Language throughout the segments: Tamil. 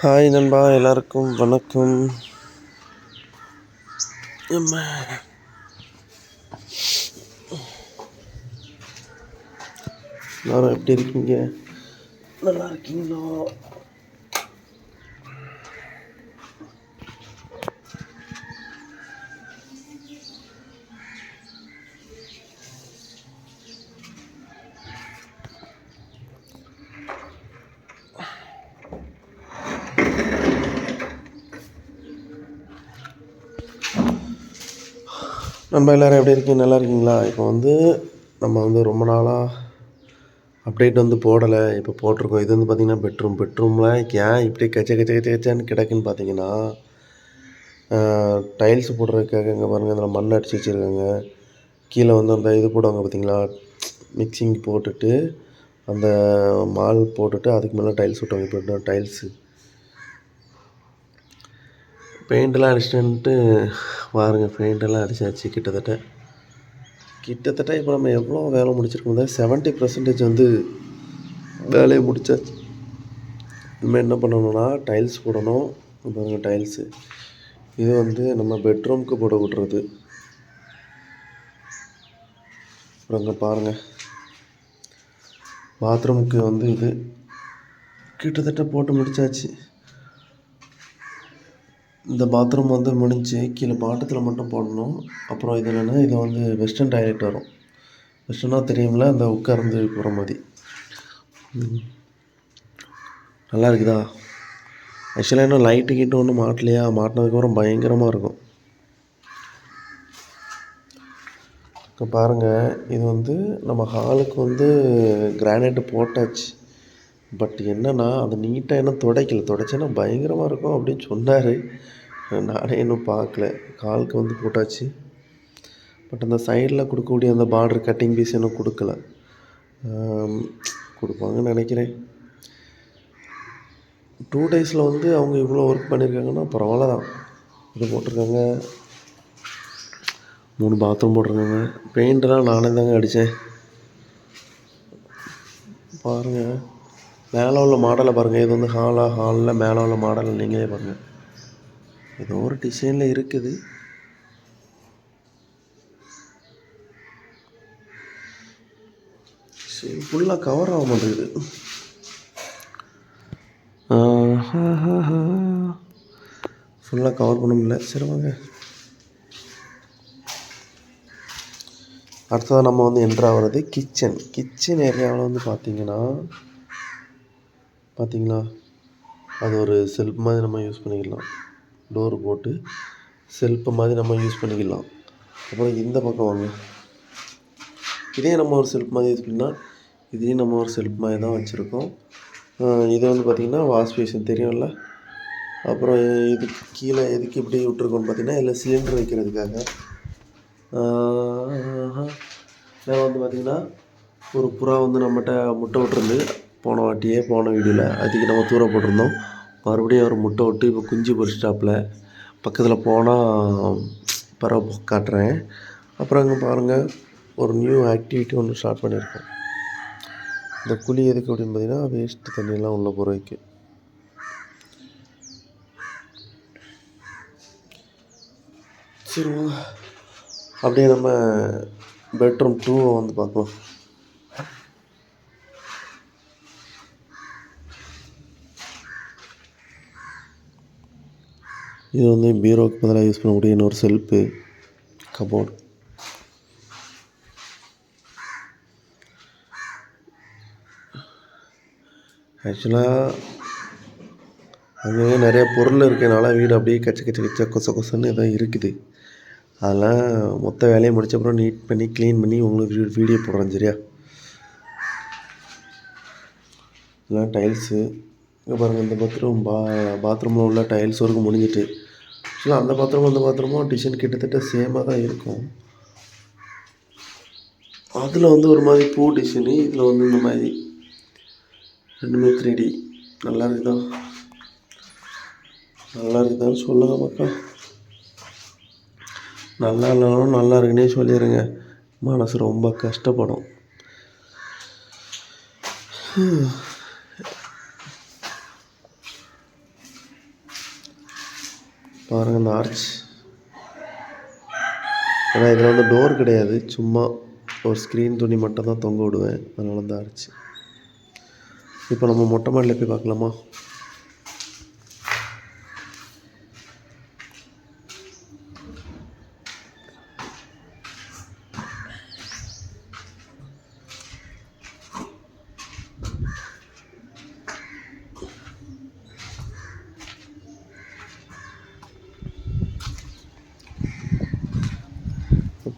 ஹாய் நண்பா எல்லாருக்கும் வணக்கம். நம்ம எல்லாரும் எப்படி இருக்கீங்க? நல்லா இருக்கீங்களா? நம்ம எல்லோரும் எப்படி இருக்கீங்க? நல்லா இருக்கீங்களா? இப்போ வந்து நம்ம வந்து ரொம்ப நாளாக அப்டேட் வந்து போடலை. இப்போ போட்டிருக்கோம். இது வந்து பார்த்திங்கன்னா பெட்ரூம் பெட்ரூமில் ஏன் இப்படி கச்ச கச்ச கச்ச கச்சான்னு கிடக்குன்னு பார்த்தீங்கன்னா டைல்ஸ் போடுறதுக்காக இங்கே பாருங்கள் அதில் மண் அடிச்சு வச்சுருக்காங்க. கீழே வந்து அந்த இது போடுவாங்க பார்த்தீங்களா? மிக்சிங் போட்டுட்டு அந்த மால் போட்டுட்டு அதுக்கு மேலே டைல்ஸ் விட்டுவாங்க இப்போ டைல்ஸு பெயிண்டெல்லாம் அடிச்சிட்டேன்ட்டு பாருங்க பெயிண்டெல்லாம் அடிச்சாச்சு கிட்டத்தட்ட. கிட்டத்தட்ட இப்போ நம்ம எவ்வளோ வேலை முடிச்சிருக்கோம் செவன்ட்டி பர்சன்டேஜ் வந்து வேலையை முடிச்சாச்சு. இனிமேல் என்ன பண்ணணும்னா டைல்ஸ் போடணும். பாருங்கள் டைல்ஸு இது வந்து நம்ம பெட்ரூம்க்கு போட விட்றது. அப்புறம் இங்கே பாருங்கள் பாத்ரூமுக்கு வந்து இது கிட்டத்தட்ட போட்டு முடிச்சாச்சு. இந்த பாத்ரூம் வந்து முடிஞ்சு கீழே பாட்டத்தில் மட்டும் போடணும். அப்புறம் இது என்னென்னா இது வந்து வெஸ்டர்ன் டாய்லெட் வரும். வெஸ்டர்னாக தெரியும்ல அந்த உட்கார்ந்து போகிற மாதிரி. நல்லா இருக்குதா? ஆக்சுவலாக இன்னும் லைட்டு கீட்டு ஒன்றும் மாட்டலையா? மாட்டினதுக்கப்புறம் பயங்கரமாக இருக்கும். இப்போ பாருங்கள் இது வந்து நம்ம ஹாலுக்கு வந்து கிரானைட்டு போட்டாச்சு. பட் என்னென்னா அது நீட்டாக இன்னும் துடைக்கல. துடைச்சேன்னா பயங்கரமாக இருக்கும் அப்படின்னு சொன்னார். நானே இன்னும் பார்க்கல. காலுக்கு வந்து போட்டாச்சு. பட் அந்த சைடில் கொடுக்கக்கூடிய அந்த பார்டர் கட்டிங் பீஸ் இன்னும் கொடுக்கல. கொடுப்பாங்கன்னு நினைக்கிறேன். டூ டேஸில் வந்து அவங்க இவ்வளோ ஒர்க் பண்ணியிருக்காங்கன்னா பரவாயில்ல தான் இது போட்டிருக்காங்க. மூணு பாத்ரூம் போட்டிருக்காங்க. பெயிண்டெல்லாம் நானே தாங்க அடித்தேன் பாருங்கள் மேலே உள்ள மாடலை பாருங்கள் இது வந்து ஹாலாக ஹாலில் மேலே உள்ள மாடலை நீங்களே பாருங்கள் ஏதோ ஒரு டிசைனில் இருக்குது. சரி ஃபுல்லாக கவர் ஆக மாட்டேங்குது. ஃபுல்லாக கவர் பண்ண முடியல. சரி வாங்க. அடுத்ததாக நம்ம வந்து என்ட்ரு கிச்சன் கிச்சன் ஏரியாவில் வந்து பார்த்தீங்கன்னா பார்த்தீங்களா அது ஒரு செல்ஃப் மாதிரி நம்ம யூஸ் பண்ணிக்கலாம். டோர் போட்டு செல்ஃபு மாதிரி நம்ம யூஸ் பண்ணிக்கலாம். அப்புறம் இந்த பக்கம் வாங்க. இதே நம்ம ஒரு செல்ஃப் மாதிரி யூஸ் பண்ணால் இதையும் நம்ம ஒரு செல்ஃப் மாதிரி தான் வச்சுருக்கோம். இது வந்து பார்த்திங்கன்னா வாஷ் பேஷன் தெரியும்ல? அப்புறம் இது கீழே எதுக்கு இப்படி விட்ருக்கோன்னு பார்த்தீங்கன்னா இதில் சிலிண்டர் வைக்கிறதுக்காக. நான் வந்து பார்த்திங்கன்னா ஒரு புறா வந்து நம்மகிட்ட முட்டை விட்டுருந்து போன வாட்டியே போன வீடியோவில் அதுக்கு நம்ம தூர போட்டிருந்தோம். மறுபடியும் அவர் முட்டை விட்டு இப்போ குஞ்சு பொறிச்சிட்டாப்புல பக்கத்தில் போனால் பறவை காட்டுறேன். அப்புறம் அங்கே பாருங்கள் ஒரு நியூ ஆக்டிவிட்டி ஒன்று ஸ்டார்ட் பண்ணியிருக்கோம் இந்த குழி எதுக்கு அப்படின்னு பார்த்தீங்கன்னா வேஸ்ட்டு தண்ணியெல்லாம் உள்ள போகிறதுக்கு சரி அப்படியே நம்ம பெட்ரூம் டூவை வந்து பார்க்கலாம் இது வந்து பீரோவுக்கு பதிலாக யூஸ் பண்ணக்கூடிய இன்னொரு செல்ஃபு கபோர்டு ஆக்சுவலாக அங்கே நிறைய பொருள் இருக்கனால வீடு அப்படியே கச்ச கச்ச கச்ச கொச கொசன்னு ஏதோ இருக்குது. அதெல்லாம் மொத்த வேலையை முடிச்ச அப்புறம் நீட் பண்ணி க்ளீன் பண்ணி உங்களுக்கு வீ வீடியோ போடுறேன் சரியா? இதெல்லாம் டைல்ஸு இங்கே பாருங்கள் இந்த பாத்ரூம் பா பாத்ரூமில் உள்ள டைல்ஸ் ஒர்க்கு முடிஞ்சிட்டு. ஆக்சுவலாக அந்த பாத்ரூம் அந்த பாத்ரூமும் டிசைன் கிட்டத்தட்ட சேமாக தான் இருக்கும். அதில் வந்து ஒரு மாதிரி பூ டிசைனு இதில் வந்து இந்த மாதிரி ரெண்டுமே த்ரீ டி நல்லா இருக்குதான் நல்லா இருக்குதான்னு சொல்லுங்க மக்கள் நல்லா இல்லைனாலும் நல்லா இருக்குன்னே சொல்லிடுங்க. மனசு ரொம்ப கஷ்டப்படும். பாருங்கள் இந்த ஆர்ச் ஆனால் இதில் வந்து டோர் கிடையாது. சும்மா ஒரு ஸ்க்ரீன் துணி மட்டும் தான் தொங்க விடுவேன். அதனால் தான் ஆர்ச் இப்போ நம்ம மொட்டை மாடியில் போய் பார்க்கலாமா?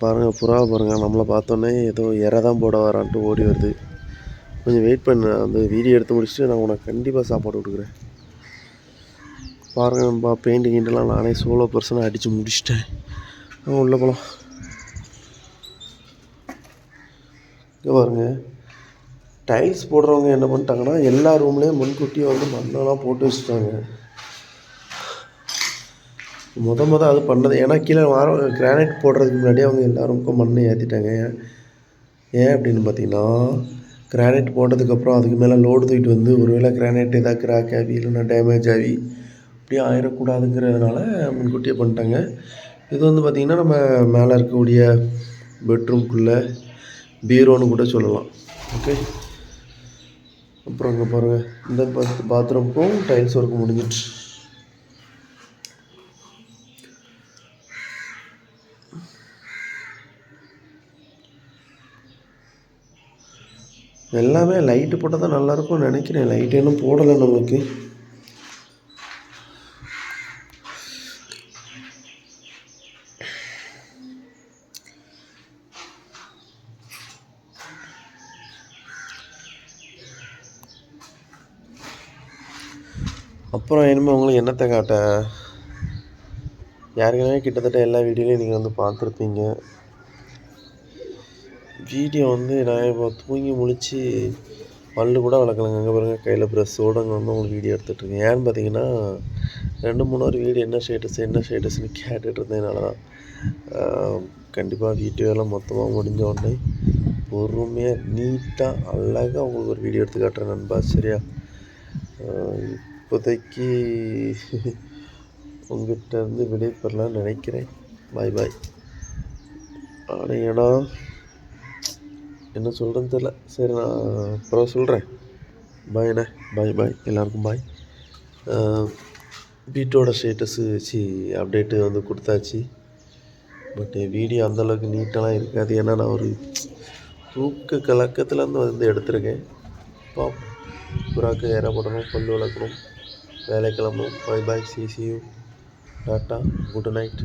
பாருங்கள் புறாவை பாருங்கள் நம்மளை பார்த்தோன்னே ஏதோ இறை தான் போட வரான்ட்டு ஓடி வருது. கொஞ்சம் வெயிட் பண்ண. அந்த வீடியோ எடுத்து முடிச்சுட்டு நான் உனக்கு கண்டிப்பாக சாப்பாடு கொடுக்குறேன். பாருங்கள் நண்பா பெயிண்டிங் கிண்டெல்லாம் நானே சோலோ பர்சனாக அடித்து முடிச்சிட்டேன். உள்ளே போகலாம் இங்கே பாருங்கள் டைல்ஸ் போடுறவங்க என்ன பண்ணிட்டாங்கன்னா எல்லா ரூம்லேயும் முன்கூட்டியே வந்து மண்ணெல்லாம் போட்டு வச்சுட்டாங்க. முத முத அது பண்ணது. ஏன்னா கீழே வார கிரானைட் போடுறதுக்கு முன்னாடி அவங்க எல்லாருக்கும் மண்ணை ஏற்றிட்டாங்க ஏன்? ஏன் அப்படின்னு பார்த்தீங்கன்னா கிரானைட் போட்டதுக்கப்புறம் அதுக்கு மேலே லோடு தூக்கிட்டு வந்து ஒருவேளை கிரானைட் ஏதாவது கிராக் ஆகி இல்லைன்னா டேமேஜ் ஆகி அப்படியே ஆயிடக்கூடாதுங்கிறதுனால முன்கூட்டியே பண்ணிட்டாங்க. இது வந்து பார்த்திங்கன்னா நம்ம மேலே இருக்கக்கூடிய பெட்ரூம்குள்ளே பீரோன்னு கூட சொல்லலாம். ஓகே அப்புறம் அங்கே பாருங்கள் இந்த பாத் பாத்ரூம்க்கும் டைல்ஸ் ஒர்க் முடிஞ்சிடுச்சு. எல்லாமே லைட்டு போட்டால் தான் நல்லாயிருக்கும்னு நினைக்கிறேன். லைட் இன்னும் போடலை நம்மளுக்கு அப்புறம் இனிமேல் உங்களுக்கு என்னத்தை காட்ட? ஏற்கனவே கிட்டத்தட்ட எல்லா வீடியோலையும் நீங்கள் வந்து பார்த்துருப்பீங்க. வீடியோ வந்து நான் இப்போ தூங்கி முழிச்சு பல்லு கூட விளக்கலைங்க அங்கே பாருங்க கையில் ப்ரெஸ்ஸோடு அங்கே வந்து உங்களுக்கு வீடியோ எடுத்துகிட்ருக்கேன் ஏன்னு பார்த்தீங்கன்னா ரெண்டு மூணு ஒரு வீடியோ என்ன ஸ்டேட்டஸ் என்ன ஸ்டேட்டஸ்னு கேட்டுகிட்டு இருந்ததுனால தான். கண்டிப்பாக எல்லாம் மொத்தமாக முடிஞ்ச உடனே பொறுமையாக நீட்டாக அழகாக உங்களுக்கு ஒரு வீடியோ எடுத்து காட்டுறேன் நண்பா. சரியா? இப்போதைக்கு உங்கள்கிட்ட இருந்து விடைபெறலாம்னு நினைக்கிறேன். பாய் பாய் ஆனால் ஏன்னா என்ன சொல்கிறேன்னு தெரில சரி நான் அப்புறம் சொல்கிறேன் பாய்ண்ணே பாய் பாய் எல்லாருக்கும் பாய் வீட்டோட ஸ்டேட்டஸு வச்சு அப்டேட்டு வந்து கொடுத்தாச்சு. பட் வீடியோ அந்தளவுக்கு நீட்டெல்லாம் இருக்காது. ஏன்னா நான் ஒரு தூக்க கலக்கத்துலேருந்து வந்து எடுத்திருக்கேன். இப்போ புறாக்கு ஏற போடணும் பல்லு விளக்கணும் வேலை கிளம்பணும். Bye bye see you tata good night